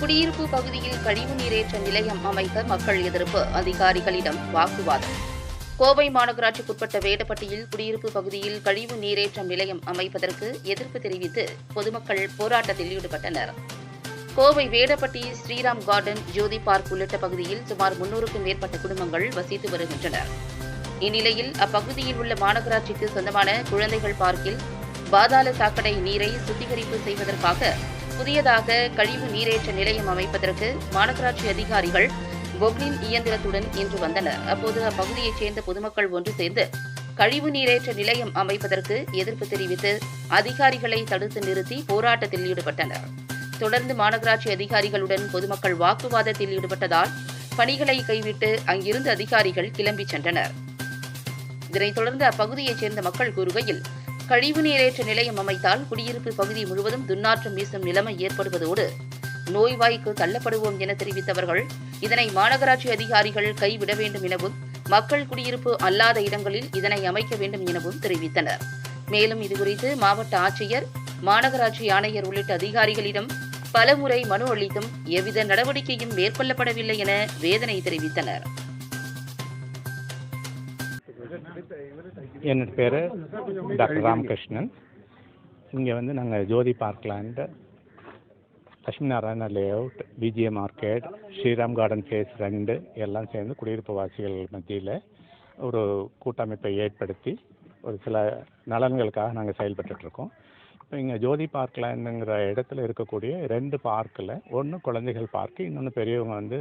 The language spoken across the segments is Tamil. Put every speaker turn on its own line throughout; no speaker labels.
குடியிருப்பு பகுதியில் கழிவு நீரேற்ற நிலையம் அமைக்க மக்கள் எதிர்ப்பு. அதிகாரிகளிடம் வாக்குவாதம். கோவை மாநகராட்சிக்குட்பட்ட வேடப்பட்டியில் குடியிருப்பு பகுதியில் கழிவு நீரேற்றம் நிலையம் அமைப்பதற்கு எதிர்ப்பு தெரிவித்து பொதுமக்கள் போராட்டத்தில் ஈடுபட்டனர். கோவை வேடப்பட்டி ஸ்ரீராம் கார்டன் ஜோதி பார்க் உள்ளிட்ட பகுதியில் சுமார் முன்னூறுக்கும் மேற்பட்ட குடும்பங்கள் வசித்து வருகின்றனர். இந்நிலையில் அப்பகுதியில் உள்ள மாநகராட்சிக்கு சொந்தமான குழந்தைகள் பார்க்கில் பாதாள சாக்கடை நீரை சுத்திகரிப்பு செய்வதற்காக புதியதாக கழிவு நீரேற்ற நிலையம் அமைப்பதற்கு மாநகராட்சி அதிகாரிகள் பொக்லின் இயந்திரத்துடன் இன்று வந்தனர். அப்போது அப்பகுதியைச் சேர்ந்த பொதுமக்கள் ஒன்று சேர்ந்து கழிவு நீரேற்ற நிலையம் அமைப்பதற்கு எதிர்ப்பு தெரிவித்து அதிகாரிகளை தடுத்து நிறுத்தி போராட்டத்தில் ஈடுபட்டனர். தொடர்ந்து மாநகராட்சி அதிகாரிகளுடன் பொதுமக்கள் வாக்குவாதத்தில் ஈடுபட்டதால் பணிகளை கைவிட்டு அங்கிருந்து அதிகாரிகள் கிளம்பிச் சென்றனர். இதனைத் தொடர்ந்து அப்பகுதியைச் சேர்ந்த மக்கள் கூறுகையில் கழிவு நீரேற்ற நிலையம் அமைத்தால் குடியிருப்பு பகுதி முழுவதும் துர்நாற்றம் வீசும் நிலைமை ஏற்படுவதோடு நோய்வாய்க்கு தள்ளப்படுவோம் என தெரிவித்தவர்கள் இதனை மாநகராட்சி அதிகாரிகள் கைவிட வேண்டும் எனவும் மக்கள் குடியிருப்பு அல்லாத இடங்களில் இதனை அமைக்க வேண்டும் எனவும் தெரிவித்தனர். மேலும் இதுகுறித்து மாவட்ட ஆட்சியர் மாநகராட்சி ஆணையர் உள்ளிட்ட அதிகாரிகளிடம் பலமுறை மனு அளித்தும் எவ்வித நடவடிக்கையும் மேற்கொள்ளப்படவில்லை என வேதனை தெரிவித்தனர்.
என்னோட பேர் டாக்டர் ராமகிருஷ்ணன். இங்கே வந்து நாங்கள் Jothi பார்க்லாண்டு Lakshmi Narayana layout PGA market Sriram garden phase ரெண்டு எல்லாம் சேர்ந்து குடியிருப்பு வாசிகள் மத்தியில் ஒரு கூட்டமைப்பை ஏற்படுத்தி ஒரு சில நலன்களுக்காக நாங்கள் செயல்பட்டுட்ருக்கோம் இப்போ இங்கே ஜோதி பார்க்லாண்டுங்கிற இடத்துல இருக்கக்கூடிய ரெண்டு பார்க்கில் ஒன்று குழந்தைகள் பார்க்கு இன்னொன்று பெரியவங்க வந்து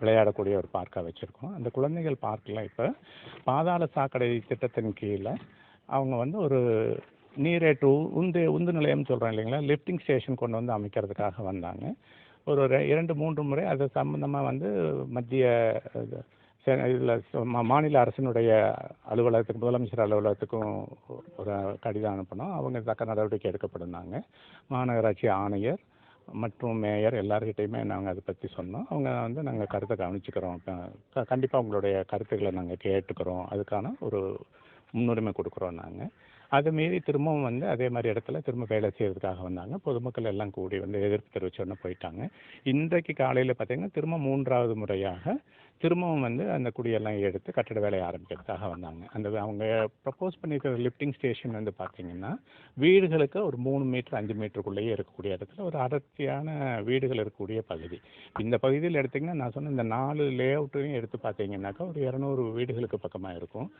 விளையாடக்கூடிய ஒரு பார்க்காக வச்சுருக்கோம். அந்த குழந்தைகள் பார்க்கில் இப்போ பாதாள சாக்கடை திட்டத்தின் கீழே அவங்க வந்து ஒரு நீரே டூ உந்து உந்து நிலையம்னு சொல்கிறோம் இல்லைங்களா? லிஃப்டிங் ஸ்டேஷன் கொண்டு வந்து அமைக்கிறதுக்காக வந்தாங்க. ஒரு ஒரு இரண்டு மூன்று முறை அது சம்மந்தமாக வந்து மத்திய இதில் மாநில அரசினுடைய அலுவலகத்துக்கு முதலமைச்சர் அலுவலகத்துக்கும் ஒரு கடிதம் அனுப்பினோம். அவங்க தக்க நடவடிக்கை எடுக்கப்படுனாங்க மாநகராட்சி ஆணையர் மற்றும் மேயர் எல்லார்கிட்டையுமே நாங்கள் அதை பற்றி சொன்னோம். அவங்க வந்து நாங்கள் கருத்தை கவனிச்சுக்கிறோம். கண்டிப்பாக உங்களுடைய கருத்துக்களை நாங்கள் கேட்டுக்கிறோம். அதுக்கான ஒரு முன்னுரிமை கொடுக்குறோம் நாங்கள் அது மீறி திரும்பவும் வந்து அதே மாதிரி இடத்துல திரும்ப வேலை செய்கிறதுக்காக வந்தாங்க. பொதுமக்கள் எல்லாம் கூடி வந்து எதிர்ப்பு தெரிவிச்சோன்னு போயிட்டாங்க. இன்றைக்கு காலையில் பார்த்தீங்கன்னா திரும்ப மூன்றாவது முறையாக திரும்பவும் வந்து அந்த குடியெல்லாம் எடுத்து கட்டட வேலையை ஆரம்பிக்கிறதுக்காக வந்தாங்க. அந்த அவங்க ப்ரப்போஸ் பண்ணியிருக்கிற லிஃப்டிங் ஸ்டேஷன் வந்து பார்த்தீங்கன்னா வீடுகளுக்கு ஒரு மூணு மீட்டர் அஞ்சு மீட்டருக்குள்ளேயே இருக்கக்கூடிய இடத்துல ஒரு அடர்த்தியான வீடுகள் இருக்கக்கூடிய பகுதி. இந்த பகுதியில் எடுத்திங்கன்னா நான் சொன்ன இந்த நாலு லே அவுட்டையும் எடுத்து பார்த்தீங்கன்னாக்கா ஒரு இரநூறு வீடுகளுக்கு பக்கமாக இருக்கும்.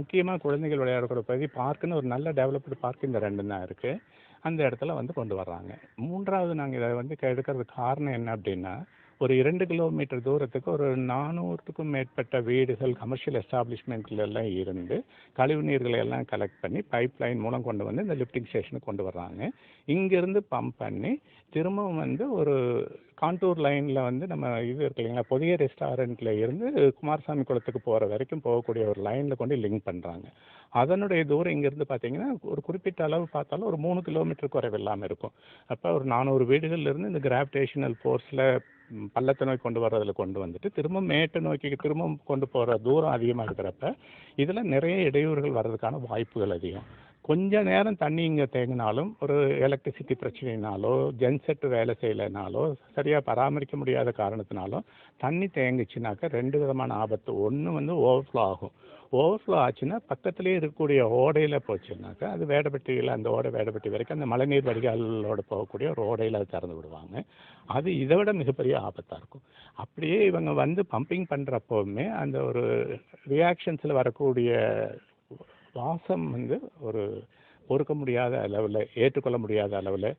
முக்கியமாக குழந்தைகள் விளையாடக்கூடிய பகுதி பார்க்குன்னு ஒரு நல்ல டெவலப்டு பார்க் இந்த ரெண்டு தான் இருக்குது அந்த இடத்துல வந்து கொண்டு வர்றாங்க. மூன்றாவது நாங்கள் இதை வந்து எடுக்கிறதுக்கு காரணம் என்ன அப்படின்னா ஒரு இரண்டு கிலோமீட்டர் தூரத்துக்கு ஒரு நானூறுக்கும் மேற்பட்ட வீடுகள் கமர்ஷியல் எஸ்டாப்ளிஷ்மெண்ட்ல எல்லாம் இருந்து கழிவு நீர்களை எல்லாம் கலெக்ட் பண்ணி பைப் லைன் மூலம் கொண்டு வந்து இந்த லிஃப்டிங் ஸ்டேஷனுக்கு கொண்டு வர்றாங்க. இங்கேருந்து பம்ப் பண்ணி திரும்பவும் வந்து ஒரு கான்டூர் லைனில் வந்து நம்ம இது இருக்கு இல்லைங்களா புதிய ரெஸ்டாரண்ட்டில் இருந்து குமாரசாமி குளத்துக்கு போகிற வரைக்கும் போகக்கூடிய ஒரு லைனில் கொண்டு லிங்க் பண்ணுறாங்க அதனுடைய தூரம் இங்கேருந்து பார்த்தீங்கன்னா ஒரு குறிப்பிட்ட அளவு பார்த்தாலும் ஒரு மூணு கிலோமீட்டர் குறைவு இல்லாமல் இருக்கும். அப்போ ஒரு நானூறு வீடுகள்லேருந்து இந்த கிராவிடேஷனல் ஃபோர்ஸில் பள்ளத்தை நோக்கி கொண்டு வர்றதுல கொண்டு வந்துட்டு திரும்ப மேட்டை நோக்கி திரும்ப கொண்டு போகிற தூரம் அதிகமாக இருக்கிறப்ப இதில் நிறைய இடையூறுகள் வர்றதுக்கான வாய்ப்புகள் அதிகம். கொஞ்ச நேரம் தண்ணி இங்கே தேங்கினாலும் ஒரு எலக்ட்ரிசிட்டி பிரச்சனைனாலோ ஜென்செட் வேலை செய்யலைனாலோ சரியாக பராமரிக்க முடியாத காரணத்தினாலும் தண்ணி தேங்குச்சுனாக்கா ரெண்டு விதமான ஆபத்து. ஒன்று வந்து ஓவர்ஃப்ளோ ஆகும். ஓவர்ஃப்ளோ ஆச்சுன்னா பக்கத்துலேயே இருக்கக்கூடிய ஓடையில் போச்சுன்னாக்கா அது வேடப்பட்டியில் அந்த ஓடை வேடப்பட்டி வரைக்கும் அந்த மழைநீர் வடிகாலோடு போகக்கூடிய ஒரு ஓடையில் அது திறந்து விடுவாங்க. அது இதை விட மிகப்பெரிய ஆபத்தாக இருக்கும். அப்படியே இவங்க வந்து பம்பிங் பண்ணுறப்போவுமே அந்த ஒரு ரியாக்ஷன்ஸில் வரக்கூடிய வாசம் வந்து ஒரு பொறுக்க முடியாத அளவில் ஏற்றுக்கொள்ள முடியாத அளவில்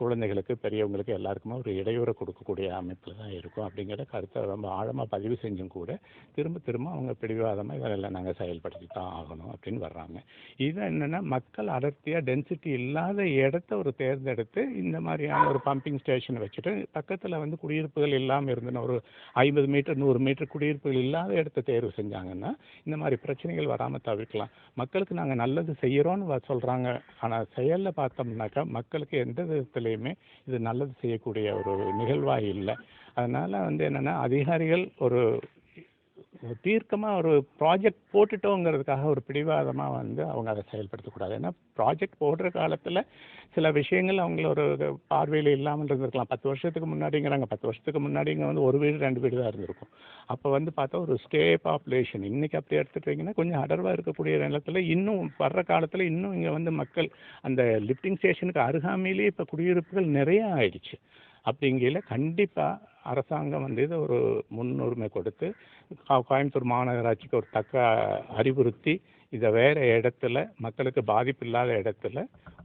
குழந்தைகளுக்கு பெரியவங்களுக்கு எல்லாருக்குமே ஒரு இடையூறு கொடுக்கக்கூடிய அமைப்பில் தான் இருக்கும். அப்படிங்கிற கருத்தை ரொம்ப ஆழமாக பதிவு செஞ்சும் கூட திரும்ப திரும்ப அவங்க பிடிவாதமாக இதெல்லாம் நாங்கள் செயல்படுத்தி தான் ஆகணும் அப்படின்னு வர்றாங்க. இது என்னென்னா மக்கள் அடர்த்தியாக டென்சிட்டி இல்லாத இடத்த ஒரு தேர்ந்தெடுத்து இந்த மாதிரியான ஒரு பம்பிங் ஸ்டேஷன் வச்சுட்டு பக்கத்தில் வந்து குடியிருப்புகள் இல்லாமல் இருந்தன ஒரு ஐம்பது மீட்டர் நூறு மீட்டர் குடியிருப்புகள் இல்லாத இடத்த தேர்வு செஞ்சாங்கன்னா இந்த மாதிரி பிரச்சனைகள் வராமல் தவிர்க்கலாம். மக்களுக்கு நாங்கள் நல்லது செய்கிறோன்னு சொல்கிறாங்க ஆனால் செயலில் பார்த்தோம்னாக்கா மக்களுக்கு எந்த விதத்துலேயுமே இது நல்லது செய்யக்கூடிய ஒரு நிகழ்வாக இல்லை. அதனால் வந்து என்னென்னா அதிகாரிகள் ஒரு தீர்க்கமாக ஒரு ப்ராஜெக்ட் போட்டுட்டோங்கிறதுக்காக ஒரு பிடிவாதமாக வந்து அவங்க அதை செயல்படுத்தக்கூடாது. ஏன்னா ப்ராஜெக்ட் போடுற காலத்தில் சில விஷயங்கள் அவங்கள ஒரு பார்வையில் இல்லாமல் இருந்திருக்கலாம். பத்து வருஷத்துக்கு முன்னாடிங்கிறாங்க. பத்து வருஷத்துக்கு முன்னாடி இங்கே வந்து ஒரு வீடு ரெண்டு வீடு தான் இருந்திருக்கும். அப்போ வந்து பார்த்தா ஒரு ஸ்டே பாப்புலேஷன் இன்றைக்கி அப்படி எடுத்துட்டிங்கன்னா கொஞ்சம் அடர்வாக இருக்கக்கூடிய நிலத்தில் இன்னும் வர்ற காலத்தில் இன்னும் இங்கே வந்து மக்கள் அந்த லிஃப்டிங் ஸ்டேஷனுக்கு அருகாமையிலேயே இப்போ குடியிருப்புகள் நிறையா ஆயிடுச்சு. அப்படிங்கையில் கண்டிப்பாக அரசாங்கம் வந்து இதை ஒரு முன்னுரிமை கொடுத்து கோயம்புத்தூர் மாநகராட்சிக்கு ஒரு தக்க அறிவுறுத்தி இதை வேறு இடத்துல மக்களுக்கு பாதிப்பு இல்லாத இடத்துல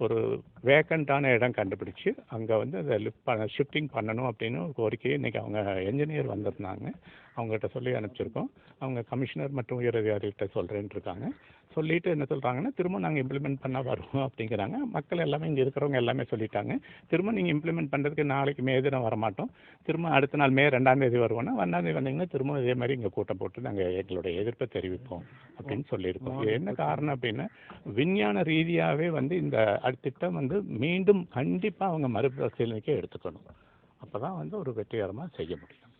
ஒரு வேக்கண்டான இடம் கண்டுபிடிச்சு அங்கே வந்து அதை லிஃப்ட் பண்ண ஷிஃப்டிங் பண்ணணும் அப்படின்னு ஒரு கோரிக்கையை இன்றைக்கி அவங்க என்ஜினியர் வந்திருந்தாங்க. அவங்ககிட்ட சொல்லி அனுப்பிச்சிருக்கோம். அவங்க கமிஷனர் மற்றும் உயரதிகாரிகிட்ட சொல்கிறேன்னு இருக்காங்க சொல்லிட்டு என்ன சொல்கிறாங்கன்னா திரும்ப நாங்கள் இம்ப்ளிமெண்ட் பண்ண வருவோம் அப்படிங்கிறாங்க. மக்கள் எல்லாமே இங்கே இருக்கிறவங்க எல்லாமே சொல்லிட்டாங்க. திரும்ப நீங்கள் இம்ப்ளிமெண்ட் பண்ணுறதுக்கு நாளைக்கு மே தினம் வரமாட்டோம். திரும்ப அடுத்த நாள் மே ரெண்டாம் தேதி வருவோம்னா ஒன்றாம் தேதி வந்தீங்கன்னா திரும்ப இதே மாதிரி இங்கே கூட்டம் போட்டு நாங்கள் எங்களுடைய எதிர்ப்பை தெரிவிப்போம் அப்படின்னு சொல்லியிருக்கோம். இது என்ன காரணம் அப்படின்னா விஞ்ஞான ரீதியாகவே வந்து இந்த திட்டம் வந்து மீண்டும் கண்டிப்பாக அவங்க மறுபரிசீலனைக்கே எடுத்துக்கணும். அப்போ தான் வந்து ஒரு வெற்றிகரமாக செய்ய முடியும்.